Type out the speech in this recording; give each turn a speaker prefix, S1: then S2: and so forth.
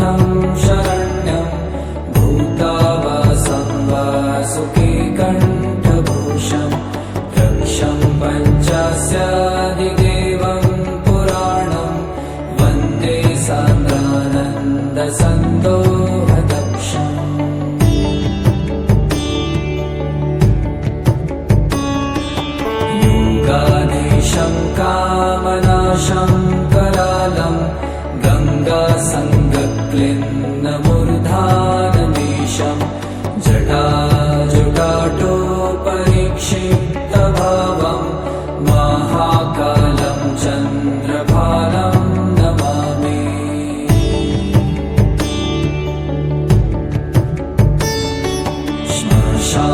S1: शरण्यम् भूतावसं वा सुखे कण्ठभोषम् दक्षम् पञ्चस्यादिदेवम् पुराणम् वन्दे सङ्गानन्दसन्तोहदक्षम् गङ्गादेशम् कामनाशम् करालम् गङ्गा धानेशम् जटा जटाटो परिक्षिप्त महाकालम् चन्द्रफालम् नमामि। श्शा